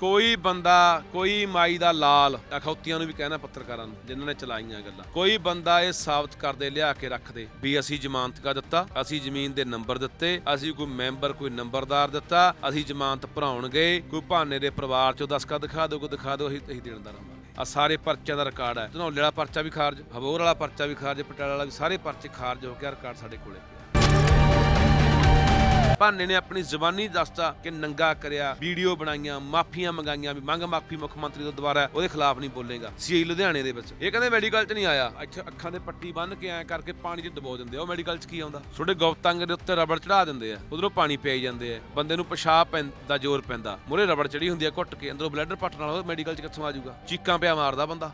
ਕੋਈ ਬੰਦਾ, ਕੋਈ ਮਾਈ ਦਾ ਲਾਲ, ਅਖੌਤੀਆਂ ਨੂੰ ਵੀ ਕਹਿਣਾ ਪੱਤਰਕਾਰਾਂ ਨੂੰ, ਜਿਨ੍ਹਾਂ ਨੇ ਚਲਾਈਆਂ ਗੱਲਾਂ। ਕੋਈ ਬੰਦਾ ਇਹ ਸਾਬਤ ਕਰਦੇ, ਲਿਆ ਕੇ ਰੱਖਦੇ ਵੀ ਅਸੀਂ ਜ਼ਮਾਨਤ ਕਾ ਦਿੱਤਾ, ਅਸੀਂ ਜ਼ਮੀਨ ਦੇ ਨੰਬਰ ਦਿੱਤੇ, ਅਸੀਂ ਕੋਈ ਮੈਂਬਰ, ਕੋਈ ਨੰਬਰਦਾਰ ਦਿੱਤਾ, ਅਸੀਂ ਜ਼ਮਾਨਤ ਭਰਾਉਣਗੇ ਕੋਈ ਭਾਨੇ ਦੇ ਪਰਿਵਾਰ ਚੋਂ ਦਸਕਾ ਦਿਖਾ ਦਿਓ, ਕੋਈ ਦਿਖਾ ਦਿਓ, ਅਸੀਂ ਅਸੀਂ ਦੇਣ ਦਾ ਰਹਾਂਗੇ ਆ ਸਾਰੇ ਪਰਚਿਆਂ ਦਾ ਰਿਕਾਰਡ ਹੈ। ਧਨੌਲੇ ਵਾਲਾ ਪਰਚਾ ਵੀ ਖਾਰਜ, ਹਬੋਰ ਵਾਲਾ ਪਰਚਾ ਵੀ ਖਾਰਜ, ਪਟਿਆਲਾ ਵਾਲਾ ਵੀ ਸਾਰੇ ਪਰਚੇ ਖਾਰਜ ਹੋ ਗਿਆ ਰਿਕਾਰਡ ਸਾਡੇ ਕੋਲੇ। ਭਾਨੇ ਨੇ ਆਪਣੀ ਜ਼ਬਾਨੀ ਦੱਸਤਾ ਕਿ ਨੰਗਾ ਕਰਿਆ, ਵੀਡੀਓ ਬਣਾਈਆਂ, ਮਾਫੀਆਂ ਮੰਗਾਈਆਂ ਵੀ ਮੰਗ ਮਾਫੀ ਮੁੱਖ ਮੰਤਰੀ ਤੋਂ ਦੁਬਾਰਾ ਉਹਦੇ ਖਿਲਾਫ ਨਹੀਂ ਬੋਲੇਗਾ। ਸੀਆਈ ਲੁਧਿਆਣੇ ਦੇ ਵਿੱਚ। ਇਹ ਕਹਿੰਦੇ ਮੈਡੀਕਲ 'ਚ ਨਹੀਂ ਆਇਆ। ਇੱਥੇ ਅੱਖਾਂ ਦੇ ਪੱਟੀ ਬੰਨ ਕੇ ਐ ਕਰਕੇ ਪਾਣੀ 'ਚ ਡਬੋ ਦਿੰਦੇ ਆ। ਉਹ ਮੈਡੀਕਲ 'ਚ ਕੀ ਆਉਂਦਾ? ਤੁਹਾਡੇ ਗੁਪਤੰਗ ਦੇ ਉੱਤੇ ਰਬੜ ਚੜਾ ਦਿੰਦੇ ਆ। ਉਧਰੋਂ ਪਾਣੀ ਪਈ ਜਾਂਦੇ ਆ। ਬੰਦੇ ਨੂੰ ਪਿਸ਼ਾਬ ਪੈਂ- ਦਾ ਜ਼ੋਰ ਪੈਂਦਾ। ਮੂਹਰੇ ਰਬੜ ਚੜੀ ਹੁੰਦੀ ਆ ਘੁੱਟ ਕੇ। ਅੰਦਰੋਂ ਬਲੈਡਰ ਪੱਟ ਨਾਲ ਉਹ ਮੈਡੀਕਲ 'ਚ ਕਿੱਥੋਂ ਆ ਜਾਊਗਾ? ਚੀਕਾਂ ਪਿਆ ਮਾਰਦਾ ਬੰਦਾ।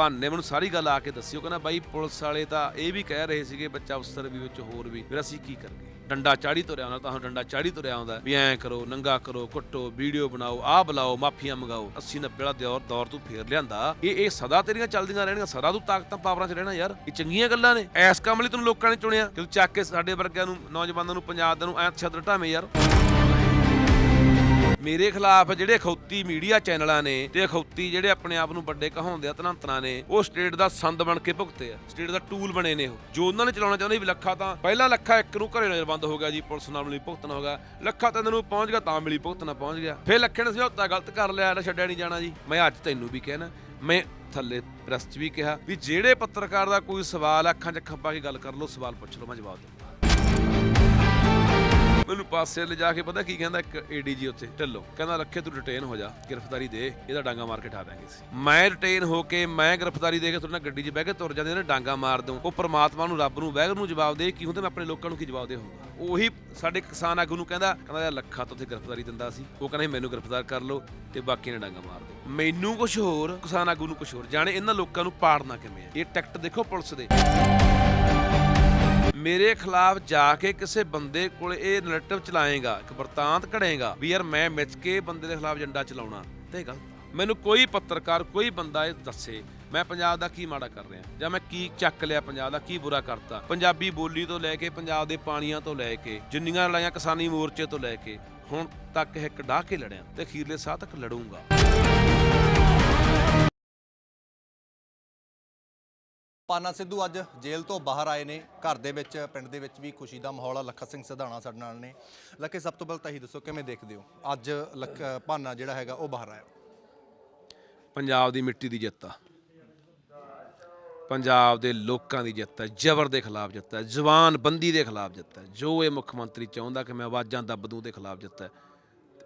ਭਾਨੇ ਮੈਨੂੰ ਸਾਰੀ ਗੱਲ ਆ ਕੇ ਦੱਸਿਓ, ਕਹਿੰਦਾ ਬਾਈ ਪੁਲਿਸ ਵਾਲੇ ਤਾਂ ਇਹ ਵੀ ਕਹਿ ਰਹੇ ਸੀਗੇ, ਬੱਚਾ ਅਫਸਰ ਵੀ ਵਿੱਚ ਹੋਰ ਵੀ, ਫਿਰ ਅਸੀਂ ਕੀ ਕਰਗੇ ਡੰਡਾ ਚਾੜੀ ਤੁਰਿਆ ਆਉਂਦਾ, ਤਾਂ ਡੰਡਾ ਚਾੜੀ ਤੁਰਿਆ ਆਉਂਦਾ ਵੀ ਐਂ ਕਰੋ, ਨੰਗਾ ਕਰੋ, ਕੁੱਟੋ, ਵੀਡੀਓ ਬਣਾਓ, ਆਹ ਬੁਲਾਓ, ਮਾਫੀਆਂ ਮੰਗਾਓ 80 90 ਵਾਲਾ ਦੌਰ ਦੌਰ ਤੂੰ ਫੇਰ ਲਿਆਂਦਾ। ਇਹ ਇਹ ਸਦਾ ਤੇਰੀਆਂ ਚੱਲਦੀਆਂ ਰਹਿਣਗੀਆਂ, ਸਦਾ ਤੂੰ ਤਾਕਤਾਂ ਪਾਵਰਾਂ 'ਚ ਰਹਿਣਾ ਯਾਰ, ਇਹ ਚੰਗੀਆਂ ਗੱਲਾਂ ਨੇ। ਐਸ ਕੰਮ ਲਈ ਤੈਨੂੰ ਲੋਕਾਂ ਨੇ ਚੁਣਿਆ ਕਿ ਤੂੰ ਚੱਕ ਕੇ ਸਾਡੇ ਵਰਗਿਆਂ ਨੂੰ, ਨੌਜਵਾਨਾਂ ਨੂੰ, ਪੰਜਾਬ ਦੇ ਨੂੰ ਐਂ ਛੱਡ ਢਾਵੇਂ ਯਾਰ। ਮੇਰੇ ਖਿਲਾਫ ਜਿਹੜੇ ਖੌਤੀ ਮੀਡੀਆ ਚੈਨਲਾਂ ਨੇ ਤੇ ਖੌਤੀ ਜਿਹੜੇ ਆਪਣੇ ਆਪ ਨੂੰ ਵੱਡੇ ਕਹਾਉਂਦੇ ਆ ਧਨੰਤਰਾਂ ਨੇ, ਉਹ ਸਟੇਟ ਦਾ ਸੰਦ ਬਣ ਕੇ ਭੁਗਤੇ ਆ। ਸਟੇਟ ਦਾ ਟੂਲ ਬਣੇ ਨੇ ਉਹ। ਜੋ ਉਹਨਾਂ ਨੇ ਚਲਾਉਣਾ ਚਾਹੁੰਦੇ ਵੀ ਲੱਖਾ ਤਾਂ ਪਹਿਲਾਂ ਲੱਖਾ ਇੱਕ ਨੂੰ ਘਰੇ ਨਜ਼ਰਬੰਦ ਹੋ ਗਿਆ ਜੀ, ਪੁਲਿਸ ਨਾਲ ਮਿਲੀ ਭੁਗਤਣਾ ਹੋ ਗਿਆ। ਲੱਖਾ ਤਾਂ ਨੂੰ ਪਹੁੰਚ ਗਿਆ, ਤਾਂ ਮਿਲੀ ਭੁਗਤਣਾ ਪਹੁੰਚ ਗਿਆ। ਫਿਰ ਲੱਖੇ ਨੇ ਸਮਝੌਤਾ ਗਲਤ ਕਰ ਲਿਆ ਨਾ ਛੱਡਿਆ ਨਹੀਂ ਜਾਣਾ ਜੀ। ਮੈਂ ਅੱਜ ਤੈਨੂੰ ਵੀ ਕਹਿਣਾ, ਮੈਂ ਥੱਲੇ ਪ੍ਰੈਸ 'ਚ ਵੀ ਕਿਹਾ ਵੀ ਜਿਹੜੇ ਪੱਤਰਕਾਰ ਦਾ ਕੋਈ ਸਵਾਲ ਅੱਖਾਂ 'ਚ ਅੱਖਾਂ ਪਾ ਕੇ ਗੱਲ ਕਰ ਲਓ, ਸਵਾਲ ਪੁੱਛ ਲਓ, ਮੈਂ ਜਵਾਬ ਦਊਂਗਾ ਮੈਨੂੰ ਪਾਸੇ ਲਿਜਾ ਕੇ ਪਤਾ ਕੀ ਕਹਿੰਦਾ ਇੱਕ ਏਡੀਜੀ ਉੱਥੇ, ਢਿੱਲੋਂ। ਕਹਿੰਦਾ, ਰੱਖੇ ਤੂੰ ਡਿਟੇਨ ਹੋ ਜਾ, ਗ੍ਰਿਫਤਾਰੀ ਦੇ, ਇਹਦਾ ਡਾਂਗਾ ਮਾਰ ਕੇ ਠਾ ਦਾਂਗੇ ਅਸੀਂ। ਮੈਂ ਡਿਟੇਨ ਹੋ ਕੇ, ਮੈਂ ਗ੍ਰਿਫਤਾਰੀ ਦੇ ਕੇ ਤੁਹਾਡੇ ਨਾਲ ਗੱਡੀ 'ਚ ਬਹਿ ਕੇ ਤੁਰ ਜਾਂਦੇ ਨੇ, ਡਾਂਗਾ ਮਾਰ ਦੂੰ। ਉਹ ਪ੍ਰਮਾਤਮਾ ਨੂੰ, ਰੱਬ ਨੂੰ, ਵੈਗਰ ਨੂੰ ਜਵਾਬ ਦੇ ਕੀ ਹੁੰਦੇ ਮੈਂ ਆਪਣੇ ਲੋਕਾਂ ਨੂੰ ਕੀ ਜਵਾਬ ਦੇ ਹੋਊਗਾ ਉਹੀ ਸਾਡੇ ਕਿਸਾਨ ਆਗੂ ਨੂੰ ਕਹਿੰਦਾ ਕਹਿੰਦਾ, ਯਾਰ, ਲੱਖਾ ਤੋਂ ਉੱਥੇ ਗ੍ਰਿਫਤਾਰੀ ਦਿੰਦਾ ਸੀ। ਉਹ ਕਹਿੰਦਾ ਮੈਨੂੰ ਗ੍ਰਿਫਤਾਰ ਕਰ ਲਓ ਤੇ ਬਾਕੀ ਨੇ ਡਾਂਗਾ ਮਾਰ ਦਿਓ। ਮੈਨੂੰ ਕੁਝ ਹੋਰ, ਕਿਸਾਨ ਆਗੂ ਨੂੰ ਕੁਝ ਹੋਰ, ਜਾਣੇ ਇਹਨਾਂ ਲੋਕਾਂ ਨੂੰ ਪਾੜਨਾ ਕਿਵੇਂ ਹੈ ਇਹ ਟਿਕਟ ਦੇਖੋ ਪੁਲਿਸ ਦੇ। ਮੇਰੇ ਖਿਲਾਫ ਜਾ ਕੇ ਕਿਸੇ ਬੰਦੇ ਕੋਲ ਇਹ ਨੈਰੇਟਿਵ ਚਲਾਏਗਾ, ਇੱਕ ਵਰਤਾਂਤ ਘੜੇਗਾ ਵੀ ਯਾਰ ਮੈਂ ਮਿੱਚ ਕੇ ਬੰਦੇ ਦੇ ਖਿਲਾਫ ਏਜੰਡਾ ਚਲਾਉਣਾ, ਤੇ ਗਲਤ ਮੈਨੂੰ ਕੋਈ ਪੱਤਰਕਾਰ, ਕੋਈ ਬੰਦਾ ਇਹ ਦੱਸੇ, ਮੈਂ ਪੰਜਾਬ ਦਾ ਕੀ ਮਾੜਾ ਕਰ ਰਿਹਾ, ਜਾਂ ਮੈਂ ਕੀ ਚੱਕ ਲਿਆ ਪੰਜਾਬ ਦਾ, ਕੀ ਬੁਰਾ ਕਰਤਾ? ਪੰਜਾਬੀ ਬੋਲੀ ਤੋਂ ਲੈ ਕੇ, ਪੰਜਾਬ ਦੇ ਪਾਣੀਆਂ ਤੋਂ ਲੈ ਕੇ, ਜਿੰਨੀਆਂ ਲੜਾਈਆਂ ਕਿਸਾਨੀ ਮੋਰਚੇ ਤੋਂ ਲੈ ਕੇ, ਹੁਣ ਤੱਕ ਇੱਕ ਡਾਹ ਕੇ ਲੜਿਆ, ਤੇ ਅਖੀਰਲੇ ਸਾਹ ਤੱਕ ਲੜੂੰਗਾ। ਪਾਨਾ ਸਿੱਧੂ ਅੱਜ ਜੇਲ੍ਹ ਤੋਂ ਬਾਹਰ ਆਏ ਨੇ। ਘਰ ਦੇ ਵਿੱਚ, ਪਿੰਡ ਦੇ ਵਿੱਚ ਵੀ ਖੁਸ਼ੀ ਦਾ ਮਾਹੌਲ ਆ। ਲੱਖਾ ਸਿੰਘ ਸਿਧਾਣਾ ਸਾਡੇ ਨਾਲ ਨੇ। ਲੱਖੇ, ਸਭ ਤੋਂ ਪਹਿਲਾਂ ਤਾਂ ਹੀ ਦੱਸੋ, ਕਿਵੇਂ ਦੇਖਦੇ ਹੋ? ਅੱਜ ਲੱਖ ਪਾਨਾ ਜਿਹੜਾ ਹੈਗਾ, ਉਹ ਬਾਹਰ ਆਇਆ। ਪੰਜਾਬ ਦੀ ਮਿੱਟੀ ਦੀ ਜਿੱਤ ਆ। ਪੰਜਾਬ ਦੇ ਲੋਕਾਂ ਦੀ ਜਿੱਤ ਹੈ ਜ਼ਬਰ ਦੇ ਖਿਲਾਫ ਜਿੱਤ ਹੈ ਜ਼ੁਬਾਨ ਬੰਦੀ ਦੇ ਖਿਲਾਫ ਜਿੱਤ ਹੈ ਜੋ ਇਹ ਮੁੱਖ ਮੰਤਰੀ ਚਾਹੁੰਦਾ ਕਿ ਮੈਂ ਆਵਾਜ਼ਾਂ ਦੱਬ ਦੂੰ ਦੇ ਖਿਲਾਫ ਜਿੱਤ ਹੈ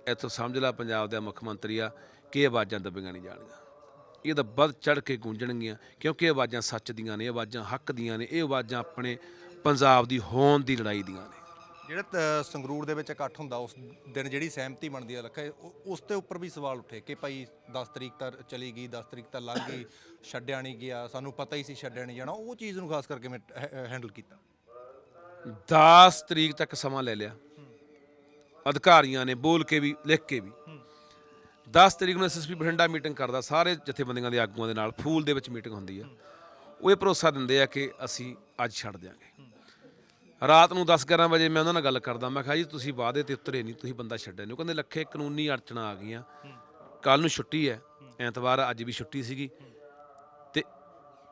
ਇੱਥੋਂ ਸਮਝ ਲੈ, ਪੰਜਾਬ ਦਾ ਮੁੱਖ ਮੰਤਰੀ ਆ, ਕਿ ਇਹ ਆਵਾਜ਼ਾਂ ਦੱਬੀਆਂ ਨਹੀਂ ਜਾਣਗੀਆਂ। ਇਹ ਤਾਂ ਵੱਧ ਚੜ ਕੇ ਗੂੰਜਣਗੀਆਂ ਕਿਉਂਕਿ ਇਹ ਆਵਾਜ਼ਾਂ ਸੱਚ ਦੀਆਂ ਨੇ ਇਹ ਆਵਾਜ਼ਾਂ ਹੱਕ ਦੀਆਂ ਨੇ ਇਹ ਆਵਾਜ਼ਾਂ ਆਪਣੇ ਪੰਜਾਬ ਦੀ ਹੋਂਦ ਦੀ ਲੜਾਈ ਦੀਆਂ ਨੇ। ਜਿਹੜਾ ਸੰਗਰੂਰ ਦੇ ਵਿੱਚ ਇਕੱਠ ਹੁੰਦਾ ਉਸ ਦਿਨ ਜਿਹੜੀ ਸਹਿਮਤੀ ਬਣਦੀ ਹੈ ਲੱਖਾ ਉਸ ਤੇ ਉੱਪਰ ਵੀ ਸਵਾਲ ਉੱਠੇ ਕਿ ਭਾਈ 10 ਤਰੀਕ ਤੱਕ ਚਲੀ ਗਈ 10 ਤਰੀਕ ਤੱਕ ਲੰਘ ਗਈ ਛੱਡਿਆ ਨਹੀਂ ਗਿਆ ਸਾਨੂੰ ਪਤਾ ਹੀ ਸੀ ਛੱਡਿਆ ਨਹੀਂ ਜਾਣਾ ਉਹ ਚੀਜ਼ ਨੂੰ ਖਾਸ ਕਰਕੇ ਮੈਂ ਹੈਂਡਲ ਕੀਤਾ। 10 ਤਰੀਕ ਤੱਕ ਸਮਾਂ ਲੈ ਲਿਆ। ਅਧਿਕਾਰੀਆਂ ਨੇ ਬੋਲ ਕੇ ਵੀ ਲਿਖ ਕੇ ਵੀ। 10 ਤਰੀਕ ਨੂੰ ਐਸਐਸਪੀ ਬਠਿੰਡਾ ਮੀਟਿੰਗ ਕਰਦਾ, ਸਾਰੇ ਜਥੇਬੰਦੀਆਂ ਦੇ ਆਗੂਆਂ ਦੇ ਨਾਲ, ਫੂਲ ਦੇ ਵਿੱਚ ਮੀਟਿੰਗ ਹੁੰਦੀ ਆ ਉਹ ਇਹ ਭਰੋਸਾ ਦਿੰਦੇ ਆ ਕਿ ਅਸੀਂ ਅੱਜ ਛੱਡ ਦਿਆਂਗੇ। ਰਾਤ ਨੂੰ 10 11 ਵਜੇ ਮੈਂ ਉਹਨਾਂ ਨਾਲ ਗੱਲ ਕਰਦਾ, ਮੈਂ ਕਿਹਾ ਜੀ, ਤੁਸੀਂ ਵਾਅਦੇ ਤੇ ਉਤਰੇ ਨਹੀਂ, ਤੁਸੀਂ ਬੰਦਾ ਛੱਡਿਆ ਨਹੀਂ। ਉਹ ਕਹਿੰਦੇ, ਲੱਖੇ ਕਾਨੂੰਨੀ ਅੜਚਣਾ ਆ ਗਈਆਂ। ਕੱਲ ਨੂੰ ਛੁੱਟੀ ਹੈ, ਐਤਵਾਰ ਅੱਜ ਵੀ ਛੁੱਟੀ ਸੀਗੀ। ਤੇ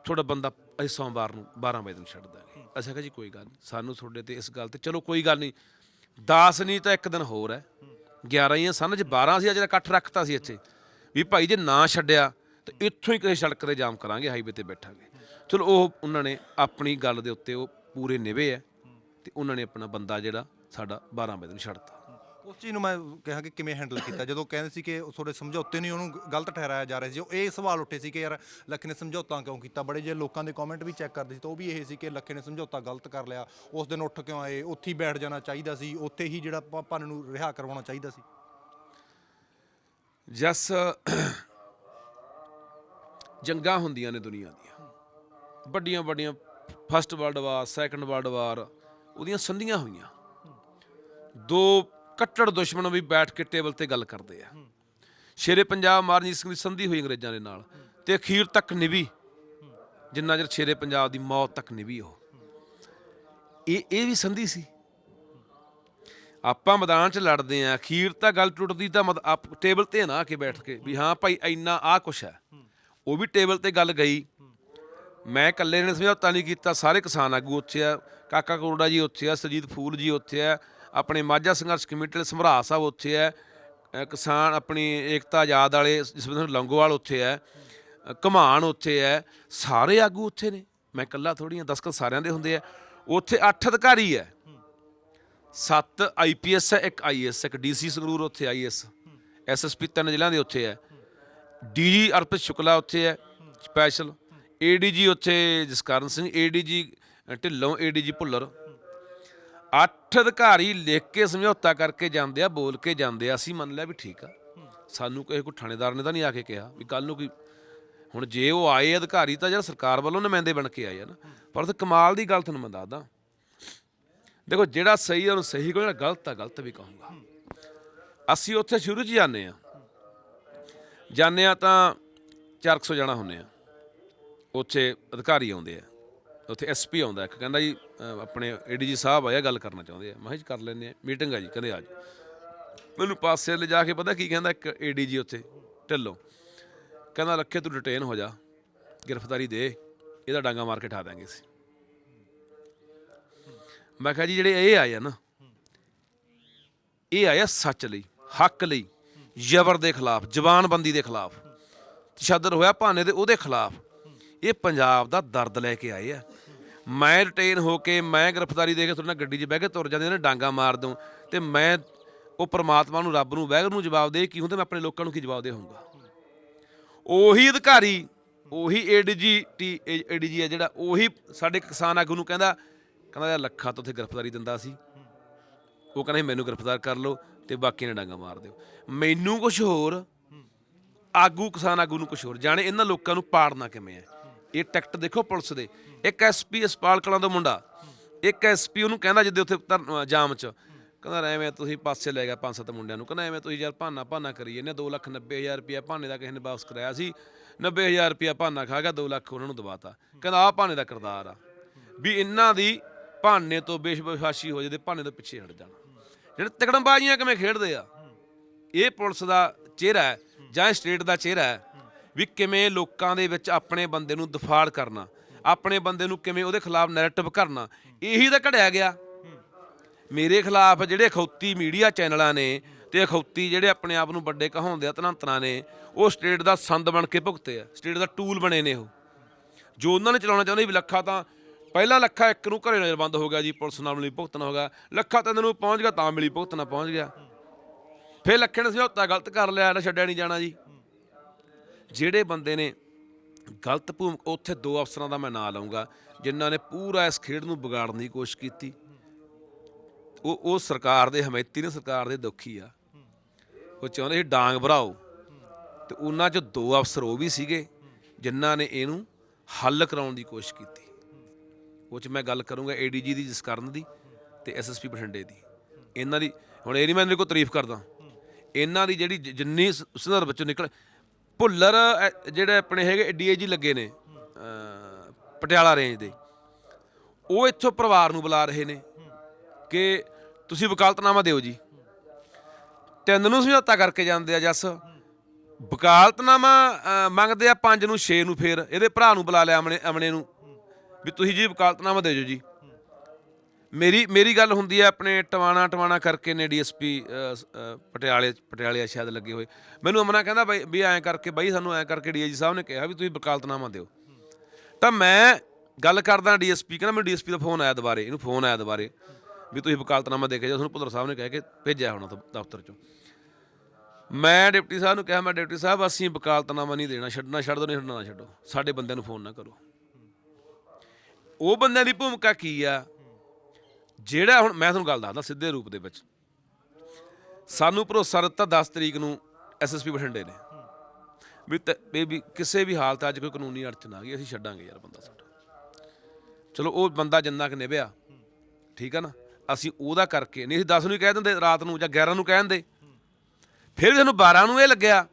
ਤੁਹਾਡਾ ਬੰਦਾ ਅਸੀਂ ਸੋਮਵਾਰ ਨੂੰ 12 ਵਜੇ ਨੂੰ ਛੱਡ ਦਾਂਗੇ ਅਸੀਂ ਕਿਹਾ ਜੀ, ਕੋਈ ਗੱਲ ਨਹੀਂ, ਸਾਨੂੰ ਤੁਹਾਡੇ ਤੇ ਇਸ ਗੱਲ ਤੇ, ਚਲੋ ਕੋਈ ਗੱਲ ਨਹੀਂ। 10 ਨਹੀਂ ਤਾਂ ਇੱਕ ਦਿਨ ਹੋਰ ਹੈ। 11 ਹੀ ਆ ਸਨ ਚ 12 ਸੀ ਜਿਹੜਾ ਇਕੱਠ ਰੱਖਤਾ ਸੀ ਇੱਥੇ। ਵੀ ਭਾਈ ਜੇ ਨਾ ਛੱਡਿਆ, ਤਾਂ ਇੱਥੋਂ ਹੀ ਕਿਸੇ ਸੜਕ ਤੇ ਜਾਮ ਕਰਾਂਗੇ, ਹਾਈਵੇ ਤੇ ਬੈਠਾਂਗੇ। ਚਲੋ, ਉਹ ਉਹਨਾਂ ਨੇ ਆਪਣੀ ਗੱਲ ਦੇ ਉੱਤੇ ਉਹ ਪੂਰੇ ਨਿਵੇ ਹੈ ਤੇ ਉਹਨਾਂ ਨੇ ਆਪਣਾ ਬੰਦਾ ਜਿਹੜਾ ਸਾਡਾ 12 ਵਜੇ ਨੂੰ ਛੱਡਤਾ। ਉਸ ਚੀਜ਼ ਨੂੰ ਮੈਂ ਕਿਹਾ ਕਿ ਕਿਵੇਂ ਹੈਂਡਲ ਕੀਤਾ? ਜਦੋਂ ਕਹਿੰਦੇ ਸੀ ਕਿ ਤੁਹਾਡੇ ਸਮਝੌਤੇ ਨਹੀਂ ਉਹਨੂੰ ਗਲਤ ਠਹਿਰਾਇਆ ਜਾ ਰਿਹਾ ਸੀ, ਉਹ ਇਹ ਸਵਾਲ ਉੱਠੇ ਸੀ ਕਿ ਯਾਰ ਲੱਖੇ ਨੇ ਸਮਝੌਤਾ ਕਿਉਂ ਕੀਤਾ? ਬੜੇ ਜੇ ਲੋਕਾਂ ਦੇ ਕਮੈਂਟ ਵੀ ਚੈੱਕ ਕਰਦੇ ਸੀ ਤਾਂ ਉਹ ਵੀ ਇਹ ਸੀ ਕਿ ਲੱਖੇ ਨੇ ਸਮਝੌਤਾ ਗਲਤ ਕਰ ਲਿਆ, ਉਸ ਦਿਨ ਉੱਠ ਕਿਉਂ ਆਏ? ਉੱਥੇ ਹੀ ਬੈਠ ਜਾਣਾ ਚਾਹੀਦਾ ਸੀ, ਉੱਥੇ ਹੀ ਜਿਹੜਾ ਪ- ਭੰਨ ਨੂੰ ਰਿਹਾ ਕਰਵਾਉਣਾ ਚਾਹੀਦਾ ਸੀ। ਜਸ, ਜੰਗਾਂ ਹੁੰਦੀਆਂ ਨੇ ਦੁਨੀਆ ਦੀਆਂ। ਵੱਡੀਆਂ ਵੱਡੀਆਂ first world war second world war ਉਹਦੀਆਂ ਸੰਧੀਆਂ ਹੋਈਆਂ। ਦੋ ਕੱਟੜ ਦੁਸ਼ਮਣ ਵੀ ਬੈਠ ਕੇ ਟੇਬਲ ਤੇ ਗੱਲ ਕਰਦੇ ਆ। ਸ਼ੇਰੇ ਪੰਜਾਬ ਮਹਾਰਾਜਾ ਸਿੰਘ ਦੀ ਸੰਧੀ ਹੋਈ ਅੰਗਰੇਜ਼ਾਂ ਦੇ ਨਾਲ ਤੇ ਅਖੀਰ ਤੱਕ ਨਿਭੀ। ਜਿੰਨਾ ਚਿਰ ਸ਼ੇਰੇ ਪੰਜਾਬ ਦੀ ਮੌਤ ਤੱਕ ਨਿਭੀ ਉਹ। ਇਹ ਇਹ ਵੀ ਸੰਧੀ ਸੀ। ਆਪਾਂ ਮੈਦਾਨ 'ਚ ਲੜਦੇ ਆ, ਅਖੀਰ ਤਾਂ ਗੱਲ ਟੁੱਟਦੀ ਤਾਂ ਮਤ- ਆਪ ਟੇਬਲ ਤੇ ਨਾ ਆ ਕੇ ਬੈਠ ਕੇ ਵੀ ਹਾਂ ਭਾਈ ਇੰਨਾ ਆ ਕੁਛ ਹੈ। ਉਹ ਵੀ ਟੇਬਲ ਤੇ ਗੱਲ ਗਈ। ਮੈਂ ਇਕੱਲੇ ਨੇ ਸਮਝੌਤਾ ਨਹੀਂ ਕੀਤਾ, ਸਾਰੇ ਕਿਸਾਨ ਆਗੂ ਉੱਥੇ ਆ, ਕਾਕਾ ਕਰੋੜਾ ਜੀ ਉੱਥੇ ਆ, ਸਰਜੀਤ ਫੂਲ ਜੀ ਉੱਥੇ ਆ ਆਪਣੇ ਮਾਝਾ ਸੰਘਰਸ਼ ਕਮੇਟੀ ਦੇ ਸਮਰਾ ਸਾਹਿਬ ਉੱਥੇ ਹੈ ਕਿਸਾਨ ਆਪਣੀ ਏਕਤਾ ਆਜ਼ਾਦ ਵਾਲੇ ਜਸਵਿੰਦਰ ਲੰਗੋਵਾਲ ਉੱਥੇ ਹੈ ਅ, ਉੱਥੇ ਹੈ ਸਾਰੇ ਆਗੂ ਉੱਥੇ ਨੇ। ਮੈਂ ਇਕੱਲਾ ਥੋੜੀਆਂ ਦਸਕਤ ਸਾਰਿਆਂ ਦੇ ਹੁੰਦੇ ਆ। ਉੱਥੇ 8 ਅਧਿਕਾਰੀ ਹੈ। 7 ਆਈਪੀਐਸ ਹੈ ਇੱਕ ਆਈਐਸ ਇੱਕ ਡੀਸੀ ਸੰਗਰੂਰ ਉੱਥੇ ਆਈਐਸ ਐਸਐਸਪੀ ਤਿੰਨ ਜ਼ਿਲ੍ਹਿਆਂ ਦੇ ਉੱਥੇ ਹੈ। ਡੀਜੀ ਅਰਪਿਤ ਸ਼ੁਕਲਾ ਉੱਥੇ ਹੈ ਸਪੈਸ਼ਲ। ਏਡੀਜੀ ਉੱਥੇ ਜਸਕਰਨ ਸਿੰਘ ਏਡੀਜੀ ਢਿੱਲੋਂ ਏਡੀਜੀ ਭੁੱਲਰ। ਅੱਠ ਅਧਿਕਾਰੀ ਲਿਖ ਕੇ ਸਮਝੌਤਾ ਕਰਕੇ ਜਾਂਦੇ ਆ, ਬੋਲ ਕੇ ਜਾਂਦੇ ਆ। ਅਸੀਂ ਮੰਨ ਲਿਆ ਵੀ ਠੀਕ ਆ। ਸਾਨੂੰ ਕਿਸੇ ਕੋਈ ਥਾਣੇਦਾਰ ਨੇ ਤਾਂ ਨਹੀਂ ਆ ਕੇ ਕਿਹਾ ਵੀ ਕੱਲ ਨੂੰ ਕੋਈ ਹੁਣ ਜੇ ਉਹ ਆਏ ਅਧਿਕਾਰੀ ਤਾਂ ਜਿਹੜਾ ਸਰਕਾਰ ਵੱਲੋਂ ਨੁਮਾਇੰਦੇ ਬਣ ਕੇ ਆਏ ਆ ਨਾ। ਪਰ ਤੇ ਕਮਾਲ ਦੀ ਗੱਲ ਤੁਹਾਨੂੰ ਮੈਂ ਦੱਸਦਾ। ਦੇਖੋ ਜਿਹੜਾ ਸਹੀ ਆ, ਉਹਨੂੰ ਸਹੀ ਕਹੋ ਜਿਹੜਾ ਗਲਤ ਆ, ਗਲਤ ਵੀ ਕਹੂੰਗਾ। ਅਸੀਂ ਉੱਥੇ ਸ਼ੁਰੂ 'ਚ ਜਾਂਦੇ ਆ। ਜਾਂਦੇ ਆ ਤਾਂ 400 ਜਾਣਾ ਹੁੰਨੇ ਆ। ਉੱਥੇ ਅਧਿਕਾਰੀ ਆਉਂਦੇ ਆ। ਉੱਥੇ ਐਸਪੀ ਆਉਂਦਾ ਇੱਕ ਕਹਿੰਦਾ ਜੀ, ਅਹ ਆਪਣੇ ਏਡੀਜੀ ਸਾਹਿਬ ਆਇਆ ਗੱਲ ਕਰਨਾ ਚਾਹੁੰਦੇ ਆ। ਮੈਂ ਕਿਹਾ ਜੀ, ਕਰ ਲੈਂਦੇ ਆ। ਮੀਟਿੰਗ ਆ ਜੀ, ਕਹਿੰਦੇ ਆ ਜੀ ਮੈਨੂੰ ਪਾਸੇ ਲੈ ਜਾ ਕੇ ਪਤਾ ਕੀ ਕਹਿੰਦਾ ਇੱਕ ਏਡੀਜੀ ਉੱਥੇ, ਢਿੱਲੋਂ। ਕਹਿੰਦਾ, ਰੱਖੇ ਤੂੰ ਡਿਟੇਨ ਹੋ ਜਾ, ਗ੍ਰਿਫਤਾਰੀ ਦੇ, ਇਹਦਾ ਡਾਂਗਾ ਮਾਰ ਕੇ ਠਾ ਦਾਂਗੇ ਅਸੀਂ। ਮੈਂ ਕਿਹਾ ਜੀ, ਜਿਹੜੇ ਇਹ ਆਏ ਆ ਨਾ, ਇਹ ਆਇਆ ਸੱਚ ਲਈ, ਹੱਕ ਲਈ, ਜ਼ਬਰ ਦੇ ਖਿਲਾਫ, ਜ਼ਬਾਨਬੰਦੀ ਦੇ ਖਿਲਾਫ। ਤਸ਼ੱਦਦ ਹੋਇਆ ਭਾਨੇ ਦੇ ਉਹਦੇ ਖਿਲਾਫ। ਇਹ ਪੰਜਾਬ ਦਾ ਦਰਦ ਲੈ ਕੇ ਆਏ ਆ। ਮੈਂ ਰਿਟੇਨ ਹੋ ਕੇ ਮੈਂ ਗ੍ਰਿਫਤਾਰੀ ਦੇ ਕੇ ਤੁਹਾਡੇ ਨਾਲ ਗੱਡੀ 'ਚ ਬਹਿ ਕੇ ਤੁਰ ਜਾਂਦੇ ਨੇ, ਡਾਂਗਾ ਮਾਰ ਦੂੰ ਤੇ ਮੈਂ ਉਹ ਪ੍ਰਮਾਤਮਾ ਨੂੰ, ਰੱਬ ਨੂੰ, ਵੈਗਰ ਨੂੰ ਜਵਾਬ ਦੇ ਕੀ ਹੁੰਦਾ, ਮੈਂ ਆਪਣੇ ਲੋਕਾਂ ਨੂੰ ਕੀ ਜਵਾਬ ਦੇ ਹੋਊਗਾ? ਉਹੀ ਅਧਿਕਾਰੀ, ਉਹੀ ਏਡੀਜੀ ਟੀ ਏਡੀਜੀ ਆ ਜਿਹੜਾ, ਉਹੀ ਸਾਡੇ ਕਿਸਾਨ ਆਗੂ ਨੂੰ ਕਹਿੰਦਾ ਕਹਿੰਦਾ ਯਾਰ ਲੱਖਾਂ ਤੋਂ ਉੱਥੇ ਗ੍ਰਿਫਤਾਰੀ ਦਿੰਦਾ ਸੀ। ਉਹ ਕਹਿੰਦਾ ਮੈਨੂੰ ਗ੍ਰਿਫਤਾਰ ਕਰ ਲਓ ਤੇ ਬਾਕੀ ਨੇ ਡਾਂਗਾ ਮਾਰ ਦਿਓ। ਮੈਨੂੰ ਕੁਝ ਹੋਰ, ਆਗੂ ਕਿਸਾਨ ਆਗੂ ਨੂੰ ਕੁਝ ਹੋਰ, ਜਾਣੇ ਇਹਨਾਂ ਲੋਕਾਂ ਨੂੰ ਪਾੜਨਾ ਕਿਵੇਂ ਹੈ? ਇਹ ਟੈਕਟ ਦੇਖੋ ਪੁਲਿਸ ਦੇ। ਇੱਕ ਐਸਪੀ ਅਸਪਾਲ ਕਲਾਂ ਦਾ ਮੁੰਡਾ। ਇੱਕ ਐਸਪੀ ਉਹਨੂੰ ਕਹਿੰਦਾ ਜਿੱਦੇ ਉੱਥੇ ਧਰਨ- ਜਾਮ 'ਚ। ਕਹਿੰਦਾ ਐਵੇਂ ਤੁਸੀਂ ਪਾਸੇ ਲੈ ਗਿਆ ਪੰਜ ਸੱਤ ਮੁੰਡਿਆਂ ਨੂੰ। ਕਹਿੰਦਾ ਐਵੇਂ ਤੁਸੀਂ ਯਾਰ ਭਾਨਾ ਭਾਨਾ ਕਰੀ ਇਹਨੇ 2 ਲੱਖ 90 ਹਜ਼ਾਰ ਰੁਪਇਆ ਭਾਨੇ ਦਾ ਕਿਸੇ ਨੇ ਵਾਪਸ ਕਰਾਇਆ ਸੀ। 90 ਹਜ਼ਾਰ ਰੁਪਇਆ ਭਾਨਾ ਖਾ ਗਿਆ 2 ਲੱਖ ਉਹਨਾਂ ਨੂੰ ਦਵਾਤਾ। ਕਹਿੰਦਾ ਆਹ ਭਾਨੇ ਦਾ ਕਿਰਦਾਰ ਆ ਵੀ ਇਹਨਾਂ ਦੀ ਭਾਨੇ ਤੋਂ ਬੇਸ਼ਵਾਸੀ ਹੋ ਜਾਂਦੇ ਭਾਨੇ ਤੋਂ ਪਿੱਛੇ ਹਟ ਜਾਣਾ ਜਿਹੜੇ ਤਿਕੜਮਬਾਜ਼ੀਆਂ ਕਿਵੇਂ ਖੇਡਦੇ ਆ ਇਹ ਪੁਲਿਸ ਦਾ ਚਿਹਰਾ ਹੈ ਜਾਂ ਇਹ ਸਟੇਟ ਦਾ ਚਿਹਰਾ ਹੈ ਵੀ ਕਿਵੇਂ ਲੋਕਾਂ ਦੇ ਵਿੱਚ ਆਪਣੇ ਬੰਦੇ ਨੂੰ ਦਫਾੜ ਕਰਨਾ ਆਪਣੇ ਬੰਦੇ ਨੂੰ ਕਿਵੇਂ ਉਹਦੇ ਖਿਲਾਫ ਨੈਰੇਟਿਵ ਕਰਨਾ, ਇਹੀ ਤਾਂ ਘੜਿਆ ਗਿਆ। ਮੇਰੇ ਖਿਲਾਫ ਜਿਹੜੇ ਅਖੌਤੀ ਮੀਡੀਆ ਚੈਨਲਾਂ ਨੇ ਤੇ ਅਖੌਤੀ ਜਿਹੜੇ ਆਪਣੇ ਆਪ ਨੂੰ ਵੱਡੇ ਕਹਾਉਂਦੇ ਆ ਧਨੰਤਰਾਂ ਨੇ, ਉਹ ਸਟੇਟ ਦਾ ਸੰਦ ਬਣ ਕੇ ਭੁਗਤੇ ਆ, ਸਟੇਟ ਦਾ ਟੂਲ ਬਣੇ ਨੇ ਉਹ। ਜੋ ਉਹਨਾਂ ਨੇ ਚਲਾਉਣਾ ਚਾਹੁੰਦੇ ਵੀ ਲੱਖਾ ਤਾਂ, ਪਹਿਲਾਂ ਲੱਖਾ ਇੱਕ ਨੂੰ ਘਰੇ ਨਜ਼ਰਬੰਦ ਹੋ ਗਿਆ ਜੀ, ਪੁਲਿਸ ਨਾਲ ਮਿਲੀ ਭੁਗਤਣਾ ਹੋ ਗਿਆ, ਲੱਖਾ ਤਿੰਨ ਨੂੰ ਪਹੁੰਚ ਗਿਆ, ਤਾਂ ਮਿਲੀ ਭੁਗਤਣਾ ਪਹੁੰਚ ਗਿਆ। ਫਿਰ ਲੱਖੇ ਨੇ ਸਮਝੌਤਾ ਗਲਤ ਕਰ ਲਿਆ ਨਾ ਛੱਡਿਆ ਨਹੀਂ ਜਾਣਾ ਜੀ। ਜਿਹੜੇ ਬੰਦੇ ਨੇ ਗਲਤ ਭੂਮਿਕਾ ਉੱਥੇ ਦੋ ਅਫਸਰਾਂ ਦਾ ਮੈਂ ਨਾਂ ਲਾਉਂਗਾ ਜਿਨ੍ਹਾਂ ਨੇ ਪੂਰਾ ਇਸ ਖੇਡ ਨੂੰ ਵਿਗਾੜਨ ਦੀ ਕੋਸ਼ਿਸ਼ ਕੀਤੀ। ਉਹ ਉਹ ਸਰਕਾਰ ਦੇ ਹਮਾਇਤੀ ਨੇ, ਸਰਕਾਰ ਦੇ ਦੁਖੀ ਆ। ਉਹ ਚਾਹੁੰਦੇ ਸੀ ਡਾਂਗ ਭਰਾਓ। ਤੇ ਉਹਨਾਂ 'ਚ ਦੋ ਅਫਸਰ ਉਹ ਵੀ ਸੀਗੇ, ਜਿਨ੍ਹਾਂ ਨੇ ਇਹਨੂੰ ਹੱਲ ਕਰਾਉਣ ਦੀ ਕੋਸ਼ਿਸ਼ ਕੀਤੀ। ਉਹ 'ਚ ਮੈਂ ਗੱਲ ਕਰੂੰਗਾ ਏਡੀਜੀ ਦੀ, ਜਸਕਰਨ ਦੀ ਤੇ ਐਸਐਸਪੀ ਬਠਿੰਡੇ ਦੀ। ਇਹਨਾਂ ਦੀ, ਹੁਣ ਇਹ ਨਹੀਂ ਮੈਂ ਇਹਨਾਂ ਕੋਈ ਤਾਰੀਫ ਕਰਦਾ। ਇਹਨਾਂ ਦੀ ਜਿਹੜੀ ਜਿੰਨੀ ਸ- ਸੁਧਾਰ ਵਿੱਚੋਂ ਨਿਕਲ ਭੁੱਲਰ ਅ, ਜਿਹੜੇ ਆਪਣੇ ਹੈਗੇ ਡੀਏਜੀ ਲੱਗੇ ਨੇ ਅ, ਪਟਿਆਲਾ ਰੇਂਜ ਦੇ। ਉਹ ਇੱਥੋਂ ਪਰਿਵਾਰ ਨੂੰ ਬੁਲਾ ਰਹੇ ਨੇ ਕਿ ਤੁਸੀਂ ਵਕਾਲਤਨਾਮਾ ਦਿਓ ਜੀ। ਤਿੰਨ ਨੂੰ ਸਮਝੌਤਾ ਕਰਕੇ ਜਾਂਦੇ ਆ ਜੱਸ। ਵਕਾਲਤਨਾਮਾ ਅ, ਮੰਗਦੇ ਆ ਪੰਜ ਨੂੰ ਛੇ ਨੂੰ ਫੇਰ। ਇਹਦੇ ਭਰਾ ਨੂੰ ਬੁਲਾ ਲਿਆ ਅਮਨੇ ਅਮਨੇ ਨੂੰ। ਵੀ ਤੁਸੀਂ ਜੀ ਵਕਾਲਤਨਾਮਾ ਦੇ ਦਿਓ ਜੀ। ਮੇਰੀ ਮੇਰੀ ਗੱਲ ਹੁੰਦੀ ਹੈ ਆਪਣੇ ਟਵਾਣਾ ਟਵਾਣਾ ਕਰਕੇ ਨੇ ਡੀਐਸਪੀ ਪਟਿਆਲੇ ਪਟਿਆਲੇ ਸ਼ਾਇਦ ਲੱਗੇ ਹੋਏ। ਮੈਨੂੰ ਅਮਨਾ ਕਹਿੰਦਾ ਬਈ, ਵੀ ਐਂ ਕਰਕੇ, ਬਾਈ ਸਾਨੂੰ ਐਂ ਕਰਕੇ ਡੀਆਈਜੀ ਸਾਹਿਬ ਨੇ ਕਿਹਾ ਵੀ ਤੁਸੀਂ ਵਕਾਲਤਨਾਮਾ ਦਿਓ। ਤਾਂ ਮੈਂ ਗੱਲ ਕਰਦਾ ਡੀਐਸਪੀ, ਕਹਿੰਦਾ ਮੈਨੂੰ ਡੀਐਸਪੀ ਦਾ ਫੋਨ ਆਇਆ ਦੁਬਾਰੇ, ਇਹਨੂੰ ਫੋਨ ਆਇਆ ਦੁਬਾਰੇ, ਵੀ ਤੁਸੀਂ ਵਕਾਲਤਨਾਮਾ ਦੇ ਕੇ ਜਾਓ, ਤੁਹਾਨੂੰ ਭੁੱਲਰ ਸਾਹਿਬ ਨੇ ਕਹਿ ਕੇ ਭੇਜਿਆ ਹੋਣਾ ਦਫ਼ਤਰ ਚੋਂ। ਮੈਂ ਡਿਪਟੀ ਸਾਹਿਬ ਨੂੰ ਕਿਹਾ, ਮੈਂ ਡਿਪਟੀ ਸਾਹਿਬ, ਅਸੀਂ ਵਕਾਲਤਨਾਮਾ ਨਹੀਂ ਦੇਣਾ, ਛੱਡਣਾ ਛੱਡ ਦੋ ਨਹੀਂ ਛੱਡਣਾ ਨਾ ਛੱਡੋ। ਸਾਡੇ ਬੰਦਿਆਂ ਨੂੰ ਫੋਨ ਨਾ ਕਰੋ। ਉਹ ਬੰਦਿਆਂ ਦੀ ਭੂਮਿਕਾ ਕੀ ਆ? ਜਿਹੜਾ ਹੁਣ ਮੈਂ ਤੁਹਾਨੂੰ ਗੱਲ ਦੱਸਦਾ ਸਿੱਧੇ ਰੂਪ ਦੇ ਵਿੱਚ। ਸਾਨੂੰ ਭਰੋਸਾ ਦਿੱਤਾ 10 ਤਰੀਕ ਨੂੰ ਐਸਐਸਪੀ ਬਠਿੰਡੇ ਨੇ। ਵੀ ਤ- ਕਿਸੇ ਵੀ ਹਾਲਤ ਅੱਜ ਕੋਈ ਕਾਨੂੰਨੀ ਅੜਚਨ ਆ ਗਈ, ਅਸੀਂ ਛੱਡਾਂਗੇ ਯਾਰ ਬੰਦਾ ਸਾਡਾ। ਚਲੋ ਉਹ ਬੰਦਾ ਜਿੰਨਾ ਕਿ ਨਿਭਿਆ, ਠੀਕ ਆ ਨਾ? ਅਸੀਂ ਉਹਦਾ ਕਰਕੇ ਨਹੀਂ, ਅਸੀਂ 10 ਨੂੰ ਕਹਿ ਦਿੰਦੇ, ਰਾਤ ਨੂੰ ਜਾਂ 11 ਨੂੰ ਕਹਿ ਦਿੰਦੇ ਫਿਰ ਵੀ ਸਾਨੂੰ 12 ਨੂੰ ਇਹ ਲੱਗਿਆ,